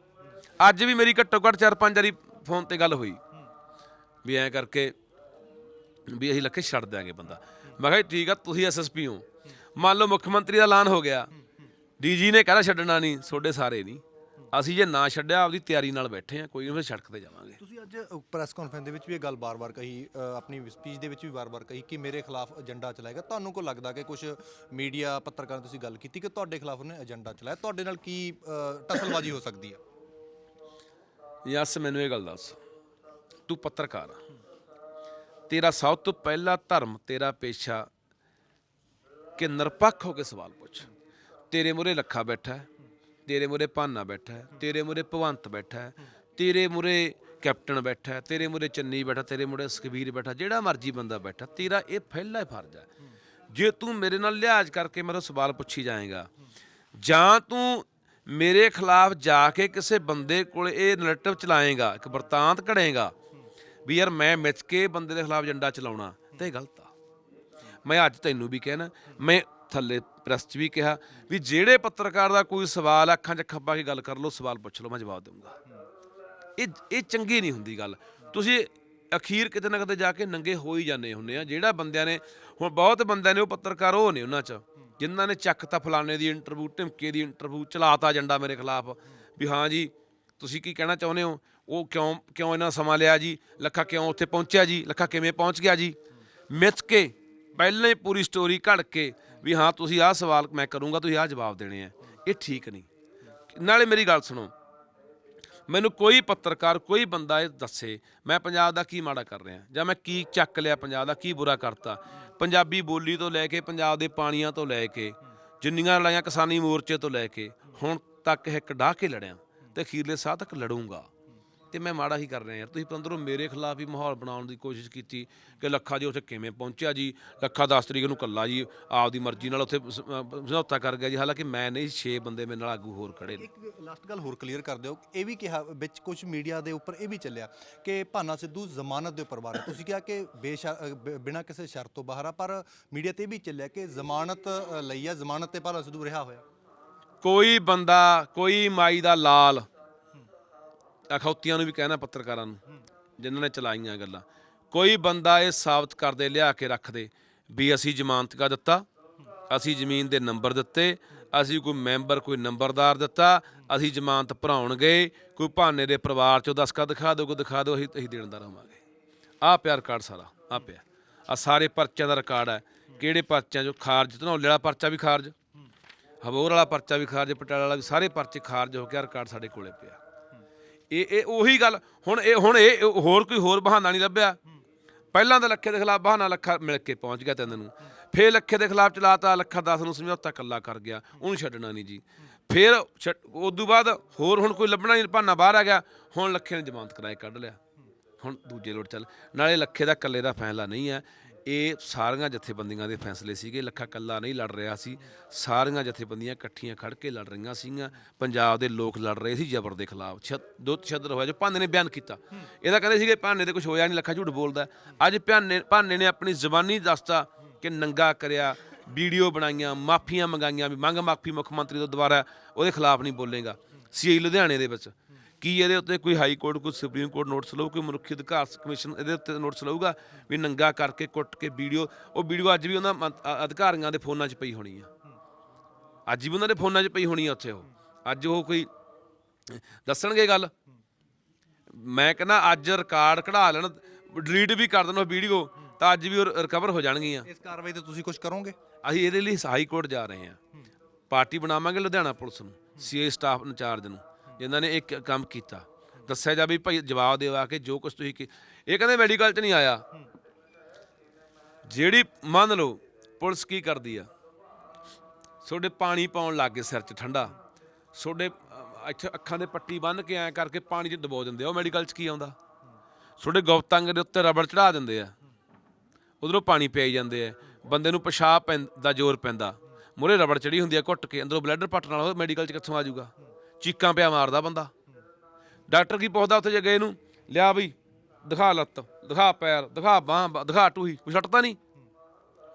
ਅੱਜ ਵੀ ਮੇਰੀ ਘੱਟੋ ਘੱਟ 4-5 ਵਾਰੀ ਫੋਨ ਤੇ ਗੱਲ ਹੋਈ। ਵੀ ਐਂ ਕਰਕੇ ਵੀ ਅਸੀਂ ਲੱਖੇ ਛੱਡ ਦਿਆਂਗੇ ਬੰਦਾ। ਮੈਂ ਕਿਹਾ ਜੀ ਠੀਕ ਆ ਤੁਸੀਂ ਐਸਐਸਪੀ ਹੋ। ਮੰਨ ਲਓ ਮੁੱਖ ਮੰਤਰੀ ਦਾ ਐਲਾਨ ਹੋ ਗਿਆ। ਡੀਜੀ ਨੇ ਕਹਿੰਦਾ ਛੱਡਣਾ ਨਹੀਂ ਤੁਹਾਡੇ ਸਾਰੇ ਨਹੀਂ। ਅਸੀਂ ਜੇ ਨਾ ਛੱਡਿਆ ਆਪਦੀ ਤਿਆਰੀ ਨਾਲ ਬੈਠੇ ਆ ਕੋਈ ਨਹੀਂ ਫਿਰ ਸੜਕ ਤੇ ਜਾਵਾਂਗੇ। ਤੁਸੀਂ ਅੱਜ ਪ੍ਰੈਸ ਕਾਨਫਰੰਸ ਦੇ ਵਿੱਚ ਵੀ ਇਹ ਗੱਲ ਬਾਰ-ਬਾਰ ਕਹੀ ਅ, ਆਪਣੀ ਸਪੀਚ ਦੇ ਵਿੱਚ ਵੀ ਬਾਰ-ਬਾਰ ਕਹੀ ਕਿ ਮੇਰੇ ਖਿਲਾਫ ਏਜੰਡਾ ਚਲਾਏਗਾ। ਤੁਹਾਨੂੰ ਕੋ ਲੱਗਦਾ ਕਿ ਕੁਝ ਮੀਡੀਆ ਪੱਤਰਕਾਰਾਂ ਨੇ ਤੁਸੀਂ ਗੱਲ ਕੀਤੀ ਕਿ ਤੁਹਾਡੇ ਖਿਲਾਫ ਉਹਨੇ ਏਜੰਡਾ ਚਲਾਇਆ? ਤੁਹਾਡੇ ਨਾਲ ਕੀ ਅ, ਟਸਲਬਾਜ਼ੀ ਹੋ ਸਕਦੀ ਹੈ ਯਸ ਮੈਨੂੰ ਇਹ ਗੱਲ ਦੱਸ। ਤੂੰ ਪੱਤਰਕਾਰ ਆ। ਤੇਰਾ ਸਭ ਤੋਂ ਪਹਿਲਾ ਧਰਮ, ਤੇਰਾ ਪੇਸ਼ਾ ਕਿ ਨਿਰਪੱਖ ਹੋ ਕੇ ਸਵਾਲ ਪੁੱਛ। ਤੇਰੇ ਮੂਰੇ ਲੱਖਾ ਬੈਠਾ ਹੈ, ਤੇਰੇ ਮੂਰੇ ਭਾਨਾ ਬੈਠਾ ਹੈ, ਤੇਰੇ ਮੂਰੇ ਭਵੰਤ ਬੈਠਾ ਹੈ, ਤੇਰੇ ਮੂਰੇ ਕੈਪਟਨ ਬੈਠਾ ਹੈ, ਤੇਰੇ ਮੂਰੇ ਚੰਨੀ ਬੈਠਾ, ਤੇਰੇ ਮੂਰੇ ਸੁਖਬੀਰ ਬੈਠਾ, ਜਿਹੜਾ ਮਰਜ਼ੀ ਬੰਦਾ ਬੈਠਾ, ਤੇਰਾ ਇਹ ਪਹਿਲਾ ਹੀ ਫਰਜ਼ ਹੈ। ਜੇ ਤੂੰ ਮੇਰੇ ਨਾਲ ਲਿਹਾਜ਼ ਕਰਕੇ ਮੇਰੇ ਸਵਾਲ ਪੁੱਛੀ ਜਾਏਗਾ, ਜਾਂ ਤੂੰ ਮੇਰੇ ਖਿਲਾਫ ਜਾ ਕੇ ਕਿਸੇ ਬੰਦੇ ਕੋਲ ਇਹ ਨੈਰੇਟਿਵ ਚਲਾਏਗਾ, ਇੱਕ ਵਰਤਾਂਤ ਘੜੇਗਾ ਵੀ ਯਾਰ ਮੈਂ ਮਿੱਥ ਕੇ ਬੰਦੇ ਦੇ ਖਿਲਾਫ ਏਜੰਡਾ ਚਲਾਉਣਾ, ਤੇ ਇਹ ਗਲਤ ਆ। ਮੈਂ ਅੱਜ ਤੈਨੂੰ ਵੀ ਕਹਿਣਾ, ਮੈਂ ਥੱਲੇ ਪ੍ਰੈਸ 'ਚ ਵੀ ਕਿਹਾ ਵੀ ਜਿਹੜੇ ਪੱਤਰਕਾਰ ਦਾ ਕੋਈ ਸਵਾਲ ਅੱਖਾਂ 'ਚ ਅੱਖਾਂ ਕੇ ਗੱਲ ਕਰ ਲਓ, ਸਵਾਲ ਪੁੱਛ ਲਓ, ਮੈਂ ਜਵਾਬ ਦਊਂਗਾ। ਇਹ ਇਹ ਚੰਗੀ ਨਹੀਂ ਹੁੰਦੀ ਗੱਲ। ਤੁਸੀਂ ਅਖੀਰ ਕਿਤੇ ਨਾ ਕਿਤੇ ਜਾ ਕੇ ਨੰਗੇ ਹੋ ਹੀ ਜਾਂਦੇ ਹੁੰਦੇ ਆ। ਜਿਹੜਾ ਬੰਦਿਆਂ ਨੇ, ਹੁਣ ਬਹੁਤ ਬੰਦਿਆਂ ਨੇ ਉਹ ਪੱਤਰਕਾਰ ਉਹ ਨੇ ਉਹਨਾਂ 'ਚ, ਜਿਨ੍ਹਾਂ ਨੇ ਚੱਕ ਚੱਕਤਾ ਫਲਾਣੇ ਦੀ ਇੰਟਰਵਿਊ ਢਿਮਕੇ ਦੀ ਇੰਟਰਵਿਊ ਚਲਾਤਾ ਏਜੰਡਾ ਮੇਰੇ ਖਿਲਾਫ। ਵੀ ਹਾਂ ਜੀ, ਤੁਸੀਂ ਕੀ ਕਹਿਣਾ ਚਾਹੁੰਦੇ ਹੋ? ਉਹ ਕਿਉਂ ਕਿਉਂ ਇਹਨਾਂ ਸਮਾਂ ਲਿਆ ਜੀ? ਲੱਖਾ ਕਿਉਂ ਉੱਥੇ ਪਹੁੰਚਿਆ ਜੀ? ਲੱਖਾ ਕਿਵੇਂ ਪਹੁੰਚ ਗਿਆ ਜੀ? ਮਿੱਥ ਕੇ ਪਹਿਲਾਂ ਹੀ ਪੂਰੀ ਸਟੋਰੀ ਘੜ ਕੇ ਵੀ ਹਾਂ, ਤੁਸੀਂ ਆਹ ਸਵਾਲ ਮੈਂ ਕਰੂੰਗਾ, ਤੁਸੀਂ ਆਹ ਜਵਾਬ ਦੇਣੇ ਆ। ਇਹ ਠੀਕ ਨਹੀਂ। ਨਾਲੇ ਮੇਰੀ ਗੱਲ ਸੁਣੋ। ਮੈਨੂੰ ਕੋਈ ਪੱਤਰਕਾਰ, ਕੋਈ ਬੰਦਾ ਇਹ ਦੱਸੇ, ਮੈਂ ਪੰਜਾਬ ਦਾ ਕੀ ਮਾੜਾ ਕਰ ਰਿਹਾ? ਜਾਂ ਮੈਂ ਕੀ ਚੱਕ ਲਿਆ ਪੰਜਾਬ ਦਾ, ਕੀ ਬੁਰਾ ਕਰਤਾ? ਪੰਜਾਬੀ ਬੋਲੀ ਤੋਂ ਲੈ ਕੇ, ਪੰਜਾਬ ਦੇ ਪਾਣੀਆਂ ਤੋਂ ਲੈ ਕੇ, ਜਿੰਨੀਆਂ ਲੜਾਈਆਂ ਕਿਸਾਨੀ ਮੋਰਚੇ ਤੋਂ ਲੈ ਕੇ, ਹੁਣ ਤੱਕ ਇੱਕ ਡਾਹ ਕੇ ਲੜਿਆ ਤੇ ਅਖੀਰਲੇ ਸਾਹ ਤੱਕ ਲੜੂੰਗਾ। ਤੇ ਮੈਂ ਮਾੜਾ ਹੀ ਕਰ ਰਿਹਾ ਯਾਰ। ਤੁਸੀਂ ਪੰਦਰੋਂ ਮੇਰੇ ਖਿਲਾਫ ਹੀ ਮਾਹੌਲ ਬਣਾਉਣ ਦੀ ਕੋਸ਼ਿਸ਼ ਕੀਤੀ ਕਿ ਲੱਖਾ ਜੀ ਉੱਥੇ ਕਿਵੇਂ ਪਹੁੰਚਿਆ ਜੀ ਲੱਖਾ 10 ਤਰੀਕ ਨੂੰ ਕੱਲਾ ਜੀ ਆਪਦੀ ਮਰਜ਼ੀ ਨਾਲ ਉੱਥੇ ਸ- ਅਹ ਸਮਝੌਤਾ ਕਰ ਗਿਆ ਜੀ। ਹਾਲਾਂਕਿ ਮੈਂ ਨਹੀਂ 6 ਬੰਦੇ ਮੇਰੇ ਨਾਲ ਆਗੂ ਹੋਰ ਖੜੇ ਨੇ। ਇੱਕ ਲਾਸਟ ਗੱਲ ਹੋਰ ਕਲੀਅਰ ਕਰ ਦਿਓ। ਇਹ ਵੀ ਕਿਹਾ ਵਿੱਚ ਕੁਝ ਮੀਡੀਆ ਦੇ ਉੱਪਰ ਇਹ ਵੀ ਚੱਲਿਆ ਕਿ ਭਾਨਾ ਸਿੱਧੂ ਜ਼ਮਾਨਤ ਦੇ ਉੱਪਰ ਬਾਹਰ ਹੈ। ਤੁਸੀਂ ਕਿਹਾ ਕਿ ਬੇਸ਼ਰ ਅ, ਬ- ਬਿਨਾਂ ਕਿਸੇ ਸ਼ਰਤ ਤੋਂ ਬਾਹਰ ਆ ਪਰ ਮੀਡੀਆ ਤੇ ਇਹ ਵੀ ਚੱਲਿਆ ਕਿ ਜ਼ਮਾਨਤ ਅ, ਲਈ ਆ। ਜ਼ਮਾਨਤ ਤੇ ਭਾਨਾ ਸਿੱਧੂ ਰਿਹਾ ਹੋਇਆ। ਕੋਈ ਬੰਦਾ ਕੋਈ ਮਾਈ ਦਾ ਲਾਲ ਅਖੌਤੀਆਂ ਨੂੰ ਵੀ ਕਹਿਣਾ ਪੱਤਰਕਾਰਾਂ ਨੂੰ, ਜਿਨ੍ਹਾਂ ਨੇ ਚਲਾਈਆਂ ਗੱਲਾਂ। ਕੋਈ ਬੰਦਾ ਇਹ ਸਾਬਤ ਕਰਦੇ, ਲਿਆ ਕੇ ਰੱਖ ਦੇ ਵੀ ਅਸੀਂ ਜ਼ਮਾਨਤ ਕਾ ਦਿੱਤਾ, ਅਸੀਂ ਜ਼ਮੀਨ ਦੇ ਨੰਬਰ ਦਿੱਤੇ, ਅਸੀਂ ਕੋਈ ਮੈਂਬਰ, ਕੋਈ ਨੰਬਰਦਾਰ ਦਿੱਤਾ, ਅਸੀਂ ਜ਼ਮਾਨਤ ਭਰਾਉਣ ਗਏ ਕੋਈ ਭਾਨੇ ਦੇ ਪਰਿਵਾਰ ਚੋਂ ਦਸਕਾ ਦਿਖਾ ਦਿਓ, ਕੋਈ ਦਿਖਾ ਦਿਓ, ਅਸੀਂ ਅਸੀਂ ਦੇਣਦਾ ਰਹਾਂਗੇ ਆਹ ਪਿਆ ਰਿਕਾਰਡ ਸਾਰਾ, ਆਹ ਪਿਆ। ਆ ਸਾਰੇ ਪਰਚਿਆਂ ਦਾ ਰਿਕਾਰਡ ਹੈ। ਕਿਹੜੇ ਪਰਚਿਆਂ ਚੋਂ ਖਾਰਜ, ਧਨੌਲੇ ਵਾਲਾ ਪਰਚਾ ਵੀ ਖਾਰਜ, ਹਬੋਰ ਵਾਲਾ ਪਰਚਾ ਵੀ ਖਾਰਜ, ਪਟਿਆਲਾ ਵਾਲਾ ਵੀ ਸਾਰੇ ਪਰਚੇ ਖਾਰਜ ਹੋ ਕੇ ਰਿਕਾਰਡ ਸਾਡੇ ਕੋਲੇ ਪਿਆ। ਇਹ ਇਹ ਉਹੀ ਗੱਲ। ਹੁਣ ਇਹ ਹੁਣ ਇਹ ਹੋਰ ਕੋਈ ਹੋਰ ਬਹਾਨਾ ਨਹੀਂ ਲੱਭਿਆ। ਪਹਿਲਾਂ ਤਾਂ ਲੱਖੇ ਦੇ ਖਿਲਾਫ ਬਹਾਨਾ ਲੱਖਾ ਮਿਲ ਕੇ ਪਹੁੰਚ ਗਿਆ ਤਿੰਨ ਨੂੰ। ਫੇਰ ਲੱਖੇ ਦੇ ਖਿਲਾਫ ਚਲਾਤਾ, ਲੱਖਾ 10 ਨੂੰ ਸਮਝੌਤਾ ਕੱਲਾ ਕਰ ਗਿਆ। ਉਹਨੂੰ ਛੱਡਣਾ ਨਹੀਂ ਜੀ। ਫੇਰ ਉਸ ਤੋਂ ਬਾਅਦ ਹੋਰ ਹੁਣ ਕੋਈ ਲੱਭਣਾ ਨਹੀਂ, ਬਹਾਨਾ ਬਾਹਰ ਆ ਗਿਆ। ਹੁਣ ਲੱਖੇ ਨੇ ਜ਼ਮਾਨਤ ਕਰਾਏ ਕੱਢ ਲਿਆ। ਹੁਣ ਦੂਜੇ ਲੋਟ ਚੱਲ। ਨਾਲੇ ਲੱਖੇ ਦਾ ਇਕੱਲੇ ਦਾ ਫੈਸਲਾ ਨਹੀਂ ਹੈ। ਇਹ ਸਾਰੀਆਂ ਜਥੇਬੰਦੀਆਂ ਦੇ ਫੈਸਲੇ ਸੀਗੇ। ਲੱਖਾ ਕੱਲਾ ਨਹੀਂ ਲੜ ਰਿਹਾ ਸੀ। ਸਾਰੀਆਂ ਜਥੇਬੰਦੀਆਂ ਇਕੱਠੀਆਂ ਖੜ ਕੇ ਲੜ ਰਹੀਆਂ ਸੀਗੀਆਂ। ਪੰਜਾਬ ਦੇ ਲੋਕ ਲੜ ਰਹੇ ਸੀ ਜ਼ਬਰ ਦੇ ਖਿਲਾਫ। ਛ- ਦੋ ਤਸ਼ੱਦਦ ਹੋਇਆ ਜੋ ਭਾਨੇ ਨੇ ਬਿਆਨ ਕੀਤਾ। ਇਹਦਾ ਕਹਿੰਦੇ ਸੀਗੇ, ਭਾਨੇ ਤੇ ਕੁਝ ਹੋਇਆ ਨਹੀਂ, ਲੱਖਾ ਝੂਠ ਬੋਲਦਾ। ਅੱਜ ਭਾਨੇ ਭਾਨੇ ਨੇ ਆਪਣੀ ਜ਼ਬਾਨੀ ਦੱਸਤਾ ਕਿ ਨੰਗਾ ਕਰਿਆ, ਵੀਡੀਓ ਬਣਾਈਆਂ, ਮਾਫੀਆਂ ਮੰਗਾਈਆਂ ਵੀ ਮੰਗ ਮਾਫੀ ਮੁੱਖ ਮੰਤਰੀ ਤੋਂ ਦੁਬਾਰਾ ਉਹਦੇ ਖਿਲਾਫ ਨਹੀਂ ਬੋਲੇਗਾ। ਸੀਆਈ ਲੁਧਿਆਣੇ ਦੇ ਵਿੱਚ। ਕੀ ਇਹਦੇ ਉੱਤੇ ਕੋਈ ਹਾਈ ਕੋਰਟ ਕੋਈ ਸੁਪਰੀਮ ਕੋਰਟ ਨੋਟਿਸ ਲਊ ਕੋਈ ਮਨੁੱਖੀ ਅਧਿਕਾਰ ਕਮਿਸ਼ਨ ਇਹਦੇ ਉੱਤੇ ਨੋਟਿਸ ਲਊਗਾ ਵੀ ਨੰਗਾ ਕਰਕੇ ਕੁੱਟ ਕੇ ਵੀਡੀਓ ਉਹ ਵੀਡੀਓ ਅੱਜ ਵੀ ਉਹਨਾਂ ਮੰਤ- ਅ- ਅਧਿਕਾਰੀਆਂ ਦੇ ਫੋਨਾਂ 'ਚ ਪਈ ਹੋਣੀ ਆ। ਅੱਜ ਵੀ ਉਹਨਾਂ ਦੇ ਫੋਨਾਂ 'ਚ ਪਈ ਹੋਣੀ ਆ ਉੱਥੇ ਉਹ। ਅੱਜ ਉਹ ਕੋਈ ਦੱਸਣਗੇ ਗੱਲ? ਮੈਂ ਕਹਿੰਦਾ ਅੱਜ ਰਿਕਾਰਡ ਕਢਾ ਲੈਣ ਡਿਲੀਟ ਵੀ ਕਰ ਦੇਣ ਉਹ ਵੀਡੀਓ ਤਾਂ ਅੱਜ ਵੀ ਉਹ ਰਿਕਵਰ ਹੋ ਜਾਣਗੀਆਂ। ਇਸ ਕਾਰਵਾਈ ਤੇ ਤੁਸੀਂ ਕੁਝ ਕਰੋਗੇ? ਅਸੀਂ ਇਹਦੇ ਲਈ ਹਾਈ ਕੋਰਟ ਜਾ ਰਹੇ ਹਾਂ ਪਾਰਟੀ ਬਣਾਵਾਂਗੇ ਲੁਧਿਆਣਾ ਪੁਲਿਸ ਨੂੰ ਸੀਏ ਸਟਾਫ ਇੰਚਾਰਜ ਨੂੰ। ਜਿਨ੍ਹਾਂ ਨੇ ਇੱਕ ਕੰਮ ਕੀਤਾ। ਦੱਸਿਆ ਜਾ ਵੀ ਭਾਈ ਜਵਾਬ ਦਿਓ ਆ ਕੇ ਜੋ ਕੁਝ ਤੁਸੀਂ ਕੀ ਇਹ ਕਹਿੰਦੇ ਮੈਡੀਕਲ 'ਚ ਨਹੀਂ ਆਇਆ। ਜਿਹੜੀ ਮੰਨ ਲਓ ਪੁਲਿਸ ਕੀ ਕਰਦੀ ਆ? ਤੁਹਾਡੇ ਪਾਣੀ ਪਾਉਣ ਲੱਗ ਗਏ ਸਿਰ 'ਚ ਠੰਡਾ। ਤੁਹਾਡੇ ਅਹ, ਇੱਥੇ ਅੱਖਾਂ ਦੇ ਪੱਟੀ ਬੰਨ੍ਹ ਕੇ ਐਂ ਕਰਕੇ ਪਾਣੀ 'ਚ ਡਬੋ ਦਿੰਦੇ ਆ। ਉਹ ਮੈਡੀਕਲ 'ਚ ਕੀ ਆਉਂਦਾ? ਤੁਹਾਡੇ ਗੁਪਤੰਗ ਦੇ ਉੱਤੇ ਰਬੜ ਚੜਾ ਦਿੰਦੇ ਆ। ਉਧਰੋਂ ਪਾਣੀ ਪਿਆਈ ਜਾਂਦੇ ਆ। ਬੰਦੇ ਨੂੰ ਪਿਸ਼ਾਬ ਪੈਂ- ਦਾ ਜ਼ੋਰ ਪੈਂਦਾ। ਮੂਹਰੇ ਰਬੜ ਚੜੀ ਹੁੰਦੀ ਆ ਘੁੱਟ ਕੇ। ਅੰਦਰੋਂ ਬਲੈਡਰ ਪੱਟ ਨਾਲ ਮੈਡੀਕਲ 'ਚ ਕਿੱਥੋਂ ਆ ਜਾਊਗਾ? ਚੀਕਾਂ ਪਿਆ ਮਾਰਦਾ ਬੰਦਾ। ਡਾਕਟਰ ਕੀ ਪੁੱਛਦਾ ਉੱਥੇ ਜੇ ਗਏ ਨੂੰ? ਲਿਆ ਬਈ, ਦਿਖਾ ਲੱਤ, ਦਿਖਾ ਪੈਰ, ਦਿਖਾ ਬਾਹ ਦਿਖਾ ਟੂਹੀ ਕੁਛ ਛੱਟਦਾ ਨਹੀਂ?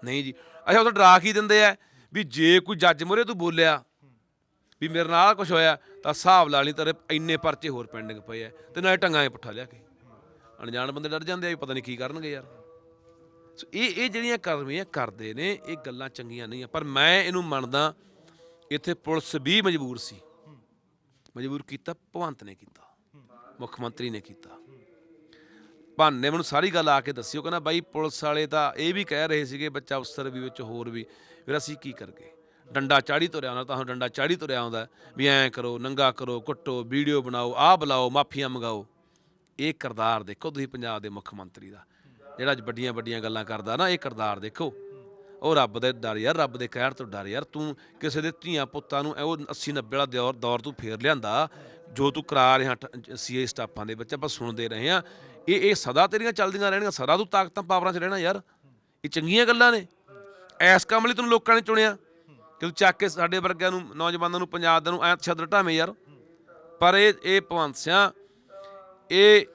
ਨਹੀਂ ਜੀ। ਅੱਛਾ ਉਹ ਡਰਾ ਕੀ ਦਿੰਦੇ ਆ ਵੀ ਜੇ ਕੋਈ ਜੱਜ ਮੂਹਰੇ ਤੂੰ ਬੋਲਿਆ ਵੀ ਮੇਰੇ ਨਾਲ ਕੁਝ ਹੋਇਆ, ਤਾਂ ਹਿਸਾਬ ਲਾ ਲਈ ਤੇਰੇ ਇੰਨੇ ਪਰਚੇ ਹੋਰ ਪੈਂਡਿੰਗ ਪਏ ਆ ਤੇ ਨਾਲੇ ਟੰਗਾਂ 'ਚ ਪੁੱਠਾ ਲਿਆ ਕੇ। ਅਣਜਾਣ ਬੰਦੇ ਡਰ ਜਾਂਦੇ ਆ ਵੀ ਪਤਾ ਨਹੀਂ ਕੀ ਕਰਨਗੇ ਯਾਰ। ਸੋ ਇਹ ਇਹ ਜਿਹੜੀਆਂ ਕਰਮੀਆਂ ਕਰਦੇ ਨੇ, ਇਹ ਗੱਲਾਂ ਚੰਗੀਆਂ ਨਹੀਂ ਆ, ਪਰ ਮੈਂ ਇਹਨੂੰ ਮੰਨਦਾ, ਇੱਥੇ ਪੁਲਿਸ ਵੀ ਮਜਬੂਰ ਸੀ। ਮਜਬੂਰ ਕੀਤਾ ਭਗਵੰਤ ਨੇ ਕੀਤਾ, ਮੁੱਖ ਮੰਤਰੀ ਨੇ ਕੀਤਾ। ਭਾਨੇ ਮੈਨੂੰ ਸਾਰੀ ਗੱਲ ਆ ਕੇ ਦੱਸੀ, ਉਹ ਕਹਿੰਦਾ, ਬਾਈ, ਪੁਲਿਸ ਵਾਲੇ ਤਾਂ ਇਹ ਵੀ ਕਹਿ ਰਹੇ ਸੀਗੇ, ਬੱਚਾ ਅਫਸਰ ਵੀ ਵਿੱਚ ਹੋਰ ਵੀ। ਫਿਰ ਅਸੀਂ ਕੀ ਕਰਗੇ? ਡੰਡਾ ਚਾੜੀ ਤੁਰਿਆ ਆਉਂਦਾ, ਤਾਂ ਡੰਡਾ ਚਾੜੀ ਤੁਰਿਆ ਆਉਂਦਾ ਵੀ ਐਂ ਕਰੋ, ਨੰਗਾ ਕਰੋ, ਕੁੱਟੋ, ਵੀਡੀਓ ਬਣਾਓ, ਆਹ ਬੁਲਾਓ, ਮਾਫੀਆਂ ਮੰਗਾਓ। ਇਹ ਕਿਰਦਾਰ ਦੇਖੋ ਤੁਸੀਂ ਪੰਜਾਬ ਦੇ ਮੁੱਖ ਮੰਤਰੀ ਦਾ। ਜਿਹੜਾ ਅੱਜ ਵੱਡੀਆਂ ਵੱਡੀਆਂ ਗੱਲਾਂ ਕਰਦਾ ਨਾ, ਇਹ ਕਿਰਦਾਰ ਦੇਖੋ। ਉਹ ਰੱਬ ਦੇ ਡਰ ਯਾਰ, ਰੱਬ ਦੇ ਕਹਿਰ ਤੋਂ ਡਰ ਯਾਰ। ਤੂੰ ਕਿਸੇ ਦੇ ਧੀਆਂ ਪੁੱਤਾਂ ਨੂੰ ਉਹ 80 90 ਵਾਲਾ ਦੌਰ ਦੌਰ ਤੂੰ ਫੇਰ ਲਿਆਂਦਾ। ਜੋ ਤੂੰ ਕਰਾ ਰਿਹਾ ਸੀਏ ਸਟਾਫਾਂ ਦੇ ਵਿੱਚ, ਆਪਾਂ ਸੁਣਦੇ ਰਹੇ ਆ ਇਹ ਇਹ ਸਦਾ ਤੇਰੀਆਂ ਚੱਲਦੀਆਂ ਰਹਿਣਗੀਆਂ ਸਦਾ ਤੂੰ ਤਾਕਤਾਂ ਪਾਵਰਾਂ 'ਚ ਰਹਿਣਾ ਯਾਰ। ਇਹ ਚੰਗੀਆਂ ਗੱਲਾਂ ਨੇ। ਐਸ ਕੰਮ ਲਈ ਤੈਨੂੰ ਲੋਕਾਂ ਨੇ ਚੁਣਿਆ। ਕਿ ਤੂੰ ਚੱਕ ਕੇ ਸਾਡੇ ਵਰਗਿਆਂ ਨੂੰ, ਨੌਜਵਾਨਾਂ ਨੂੰ, ਪੰਜਾਬ ਦੇ ਨੂੰ ਐ ਛੱਡ ਢਾਵੇਂ ਯਾਰ। ਪਰ ਇਹ ਇਹ ਭਗਵੰਤ ਇਹ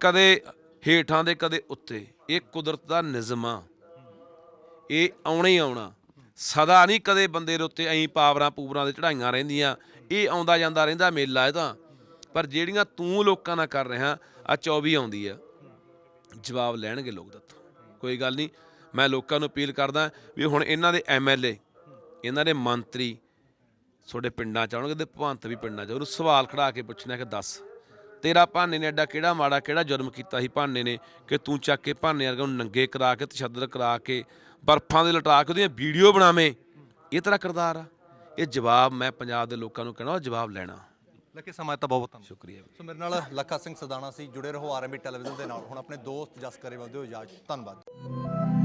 ਕਦੇ ਹੇਠਾਂ ਦੇ, ਕਦੇ ਉੱਤੇ, ਇਹ ਕੁਦਰਤ ਦਾ ਨਿਜ਼ਮ। ਆ ਇਹ ਆਉਣਾ ਹੀ ਆਉਣਾ। ਸਦਾ ਨਹੀਂ ਕਦੇ ਬੰਦੇ ਦੇ ਉੱਤੇ ਐਂ ਪਾਵਰਾਂ ਪੂਵਰਾਂ ਦੇ ਚੜਾਈਆਂ ਰਹਿੰਦੀਆਂ। ਇਹ ਆਉਂਦਾ ਜਾਂਦਾ ਰਹਿੰਦਾ ਮੇਲਾ ਇਹ ਤਾਂ। ਪਰ ਜਿਹੜੀਆਂ ਤੂੰ ਲੋਕਾਂ ਨਾਲ ਕਰ ਰਿਹਾ ਆ 24 ਆਉਂਦੀ ਆ। ਜਵਾਬ ਲੈਣਗੇ ਲੋਕ ਦੱਤ। ਕੋਈ ਗੱਲ ਨਹੀਂ, ਮੈਂ ਲੋਕਾਂ ਨੂੰ ਅਪੀਲ ਕਰਦਾ ਵੀ ਹੁਣ ਇਹਨਾਂ ਦੇ ਐਮਐਲਏ ਇਹਨਾਂ ਦੇ ਮੰਤਰੀ ਤੁਹਾਡੇ ਪਿੰਡਾਂ ਚ ਆਉਣਗੇ ਤੇ ਭਵੰਤ ਵੀ ਪਿੰਡਾਂ ਚ ਉਹਨੂੰ ਸਵਾਲ ਖੜਾ ਕੇ ਪੁੱਛਣਾ ਕਿ ਦੱਸ, ਤੇਰਾ ਭਾਨੇ ਨੇ ਐਡਾ ਕਿਹੜਾ ਮਾੜਾ, ਕਿਹੜਾ ਜੁਰਮ ਕੀਤਾ ਸੀ ਭਾਨੇ ਨੇ ਕਿ ਤੂੰ ਚੱਕ ਕੇ ਭਾਨੇ ਵਰਗਾ ਨੂੰ ਨੰਗੇ ਕਰਾ ਕੇ ਤਸ਼ੱਦਦ ਕਰਾ ਕੇ ਬਰਫਾਂ ਦੇ ਲਟਾ ਕੇ ਉਹਦੀਆਂ ਵੀਡੀਓ ਬਣਾਵੇਂ। ਇਹ ਤੇਰਾ ਕਿਰਦਾਰ ਆ। ਇਹ ਜਵਾਬ ਮੈਂ ਪੰਜਾਬ ਦੇ ਲੋਕਾਂ ਨੂੰ ਕਹਿਣਾ ਉਹ ਜਵਾਬ ਲੈਣਾ। ਲੱਕੀ ਸਮਾਂ ਤਾਂ ਬਹੁਤ ਧੰਨਵਾਦ ਸ਼ੁਕਰੀਆ ਸੋ ਮੇਰੇ ਨਾਲ ਲੱਖਾ ਸਿੰਘ ਸਦਾਣਾ ਸੀ ਜੁੜੇ ਰਹੋ ਆਰਐਮਬੀ ਟੈਲੀਵਿਜ਼ਨ ਦੇ ਨਾਲ। ਹੁਣ ਆਪਣੇ ਦੋਸਤ ਜਸ ਕਰੇ ਵਧਿਓ ਇਜਾਜ਼ਤ ਧੰਨਵਾਦ।